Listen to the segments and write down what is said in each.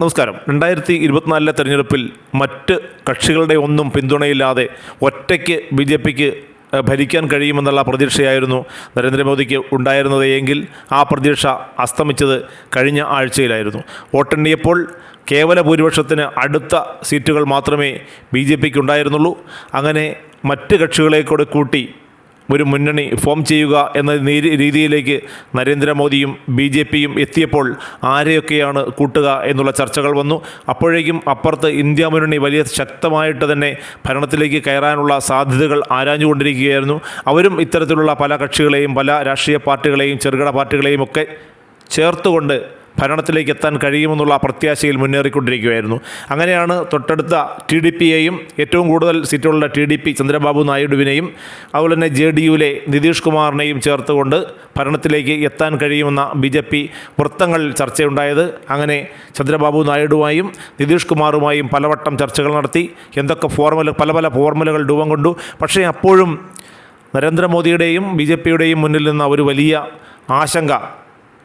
നമസ്കാരം. രണ്ടായിരത്തി ഇരുപത്തിനാലിലെ തെരഞ്ഞെടുപ്പിൽ മറ്റ് കക്ഷികളുടെ ഒന്നും പിന്തുണയില്ലാതെ ഒറ്റയ്ക്ക് ബി ജെ പിക്ക് ഭരിക്കാൻ കഴിയുമെന്നുള്ള പ്രതീക്ഷയായിരുന്നു നരേന്ദ്രമോദിക്ക് ഉണ്ടായിരുന്നത് എങ്കിൽ ആ പ്രതീക്ഷ അസ്തമിച്ചത് കഴിഞ്ഞ ആഴ്ചയിലായിരുന്നു. വോട്ടെണ്ണിയപ്പോൾ കേവല ഭൂരിപക്ഷത്തിന് അടുത്ത സീറ്റുകൾ മാത്രമേ ബി ജെ പിക്ക് ഉണ്ടായിരുന്നുള്ളൂ. അങ്ങനെ മറ്റ് കക്ഷികളെ കൂടെ കൂട്ടി ഒരു മുന്നണി ഫോം ചെയ്യുക എന്ന രീതിയിലേക്ക് നരേന്ദ്രമോദിയും ബി ജെ പിയും എത്തിയപ്പോൾ ആരെയൊക്കെയാണ് കൂട്ടുക എന്നുള്ള ചർച്ചകൾ വന്നു. അപ്പോഴേക്കും അപ്പുറത്ത് ഇന്ത്യ മുന്നണി വലിയ ശക്തമായിട്ട് തന്നെ ഭരണത്തിലേക്ക് കയറാനുള്ള സാധ്യതകൾ ആരാഞ്ഞുകൊണ്ടിരിക്കുകയായിരുന്നു. അവരും ഇത്തരത്തിലുള്ള പല കക്ഷികളെയും പല രാഷ്ട്രീയ പാർട്ടികളെയും ചെറുകിട പാർട്ടികളെയും ഒക്കെ ചേർത്തുകൊണ്ട് ഭരണത്തിലേക്ക് എത്താൻ കഴിയുമെന്നുള്ള പ്രത്യാശയിൽ മുന്നേറിക്കൊണ്ടിരിക്കുകയായിരുന്നു. അങ്ങനെയാണ് തൊട്ടടുത്ത ടി ഡി പിയെയും ഏറ്റവും കൂടുതൽ സീറ്റുള്ള ടി ഡി പി ചന്ദ്രബാബു നായിഡുവിനെയും അതുപോലെ തന്നെ ജെ ഡി യുവിലെ നിതീഷ് കുമാറിനെയും ചേർത്തുകൊണ്ട് ഭരണത്തിലേക്ക് എത്താൻ കഴിയുമെന്ന ബി ജെ പി വൃത്തങ്ങളിൽ ചർച്ചയുണ്ടായത്. അങ്ങനെ ചന്ദ്രബാബു നായിഡുവായും നിതീഷ് കുമാറുമായും പലവട്ടം ചർച്ചകൾ നടത്തി. എന്തൊക്കെ ഫോർമുല പല പല ഫോർമുലകൾ രൂപം കൊണ്ടു. പക്ഷേ അപ്പോഴും നരേന്ദ്രമോദിയുടെയും ബി ജെ പിയുടെയും മുന്നിൽ നിന്ന് ഒരു വലിയ ആശങ്ക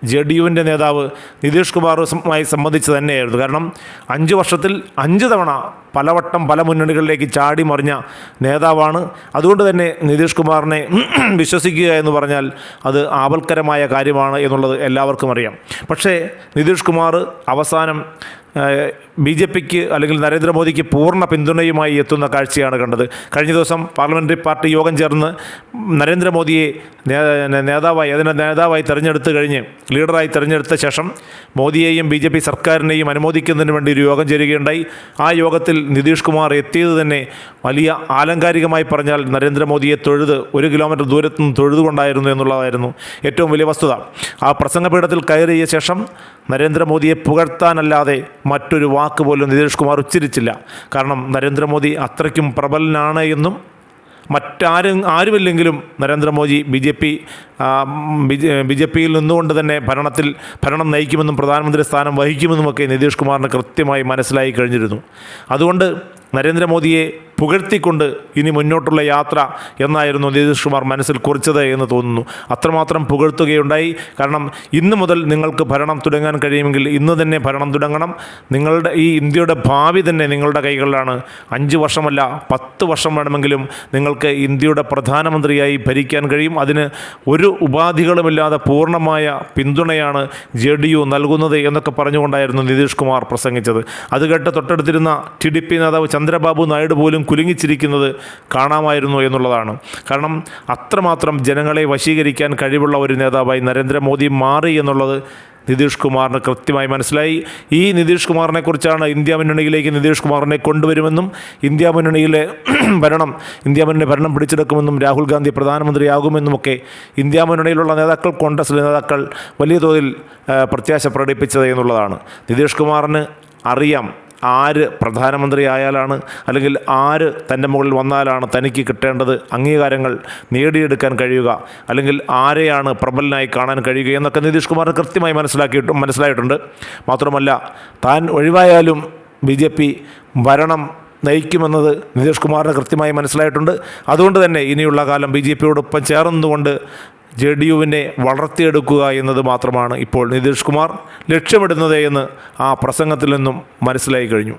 ജെ ഡി യുവിന്റെ നേതാവ് നിതീഷ് കുമാറുമായി സംബന്ധിച്ച് തന്നെയായിരുന്നു. കാരണം അഞ്ച് വർഷത്തിൽ അഞ്ച് തവണ പലവട്ടം പല മുന്നണികളിലേക്ക് ചാടി മറിഞ്ഞ നേതാവാണ്. അതുകൊണ്ട് തന്നെ നിതീഷ് കുമാറിനെ വിശ്വസിക്കുക എന്ന് പറഞ്ഞാൽ അത് ആപൽക്കരമായ കാര്യമാണ് എന്നുള്ളത് എല്ലാവർക്കും അറിയാം. പക്ഷേ നിതീഷ് കുമാർ അവസാനം ബി ജെ പിക്ക് അല്ലെങ്കിൽ നരേന്ദ്രമോദിക്ക് പൂർണ പിന്തുണയുമായി എത്തുന്ന കാഴ്ചയാണ് കണ്ടത്. കഴിഞ്ഞ ദിവസം പാർലമെന്ററി പാർട്ടി യോഗം ചേർന്ന് നരേന്ദ്രമോദിയെ നേതാവായി അതിനെ നേതാവായി തിരഞ്ഞെടുത്ത് കഴിഞ്ഞ് ലീഡറായി തിരഞ്ഞെടുത്ത ശേഷം മോദിയെയും ബി സർക്കാരിനെയും അനുമോദിക്കുന്നതിന് വേണ്ടി ഒരു യോഗം ചേരുകയുണ്ടായി. ആ യോഗത്തിൽ നിതീഷ് കുമാർ എത്തിയത് തന്നെ വലിയ ആലങ്കാരികമായി പറഞ്ഞാൽ നരേന്ദ്രമോദിയെ തൊഴുത് ഒരു കിലോമീറ്റർ ദൂരത്തു നിന്ന് തൊഴുതുകൊണ്ടായിരുന്നു എന്നുള്ളതായിരുന്നു ഏറ്റവും വലിയ വസ്തുത. ആ പ്രസംഗപീഠത്തിൽ കയറിയ ശേഷം നരേന്ദ്രമോദിയെ പുകഴ്ത്താനല്ലാതെ മറ്റൊരു വാക്ക് പോലും നിതീഷ് കുമാർ ഉച്ചരിച്ചില്ല. കാരണം നരേന്ദ്രമോദി അത്രയ്ക്കും പ്രബലനാണ് എന്നും മറ്റാരും ആരുമില്ലെങ്കിലും Narendra Modi B J P B J പിയിൽ നിന്നുകൊണ്ട് തന്നെ ഭരണത്തിൽ ഭരണം നയിക്കുമെന്നും പ്രധാനമന്ത്രി സ്ഥാനം വഹിക്കുമെന്നുമൊക്കെ നിതീഷ് കുമാറിന് കൃത്യമായി മനസ്സിലായി കഴിഞ്ഞിരുന്നു. അതുകൊണ്ട് നരേന്ദ്രമോദിയെ പുകഴ്ത്തിക്കൊണ്ട് ഇനി മുന്നോട്ടുള്ള യാത്ര എന്നായിരുന്നു നിതീഷ് കുമാർ മനസ്സിൽ കുറിച്ചത് എന്ന് തോന്നുന്നു. അത്രമാത്രം പുകഴ്ത്തുകയുണ്ടായി. കാരണം ഇന്ന് മുതൽ നിങ്ങൾക്ക് ഭരണം തുടങ്ങാൻ കഴിയുമെങ്കിൽ ഇന്ന് തന്നെ ഭരണം തുടങ്ങണം. നിങ്ങളുടെ ഈ ഇന്ത്യയുടെ ഭാവി തന്നെ നിങ്ങളുടെ കൈകളിലാണ്. അഞ്ച് വർഷമല്ല പത്ത് വർഷം വേണമെങ്കിലും നിങ്ങൾക്ക് ഇന്ത്യയുടെ പ്രധാനമന്ത്രിയായി ഭരിക്കാൻ കഴിയും. അതിന് ഒരു ഉപാധികളുമില്ലാതെ പൂർണമായ പിന്തുണയാണ് ജെ ഡി യു നൽകുന്നത് എന്നൊക്കെ പറഞ്ഞുകൊണ്ടായിരുന്നു നിതീഷ് കുമാർ പ്രസംഗിച്ചത്. അത് കേട്ട് തൊട്ടടുത്തിരുന്ന ടി ഡി പി നേതാവ് ചന്ദ്രബാബു നായിഡു പോലും കുലുങ്ങിച്ചിരിക്കുന്നത് കാണാമായിരുന്നു എന്നുള്ളതാണ്. കാരണം അത്രമാത്രം ജനങ്ങളെ വശീകരിക്കാൻ കഴിവുള്ള ഒരു നേതാവായി നരേന്ദ്രമോദി മാറി എന്നുള്ളത് നിതീഷ് കുമാറിന് കൃത്യമായി മനസ്സിലായി. ഈ നിതീഷ് കുമാറിനെ കുറിച്ചാണ് ഇന്ത്യ മുന്നണിയിലേക്ക് നിതീഷ് കുമാറിനെ കൊണ്ടുവരുമെന്നും ഇന്ത്യ മുന്നണിയിലെ ഭരണം ഇന്ത്യ മുന്നണി ഭരണം പിടിച്ചെടുക്കുമെന്നും രാഹുൽ ഗാന്ധി പ്രധാനമന്ത്രിയാകുമെന്നുമൊക്കെ ഇന്ത്യ മുന്നണിയിലുള്ള നേതാക്കൾ കോൺഗ്രസ് നേതാക്കൾ വലിയ തോതിൽ പ്രത്യാശ പ്രകടിപ്പിച്ചത് എന്നുള്ളതാണ്. നിതീഷ് കുമാറിന് അറിയാം ആര് പ്രധാനമന്ത്രി ആയാലാണ് അല്ലെങ്കിൽ ആര് തന്റെ മുകളിൽ വന്നാലാണ് തനിക്ക് കിട്ടേണ്ടത് അംഗീകാരങ്ങൾ നേടിയെടുക്കാൻ കഴിയുക അല്ലെങ്കിൽ ആരെയാണ് പ്രബലനായി കാണാൻ കഴിയുക എന്നൊക്കെ നിതീഷ് കുമാർ കൃത്യമായി മനസ്സിലാക്കിയിട്ടും മനസ്സിലായിട്ടുണ്ട്. മാത്രമല്ല താൻ ഒഴിവായാലും ബി ജെ പി ഭരണം നയിക്കുമെന്നത് നിതീഷ് കുമാറിന് കൃത്യമായി മനസ്സിലായിട്ടുണ്ട്. അതുകൊണ്ട് തന്നെ ഇനിയുള്ള കാലം ബി ജെ പിയോടൊപ്പം ചേർന്നുകൊണ്ട് ജെ ഡി യുവിനെ വളർത്തിയെടുക്കുക എന്നത് മാത്രമാണ് ഇപ്പോൾ നിതീഷ് കുമാർ ലക്ഷ്യമിടുന്നത് എന്ന് ആ പ്രസംഗത്തിൽ നിന്നും മനസ്സിലായി കഴിഞ്ഞു.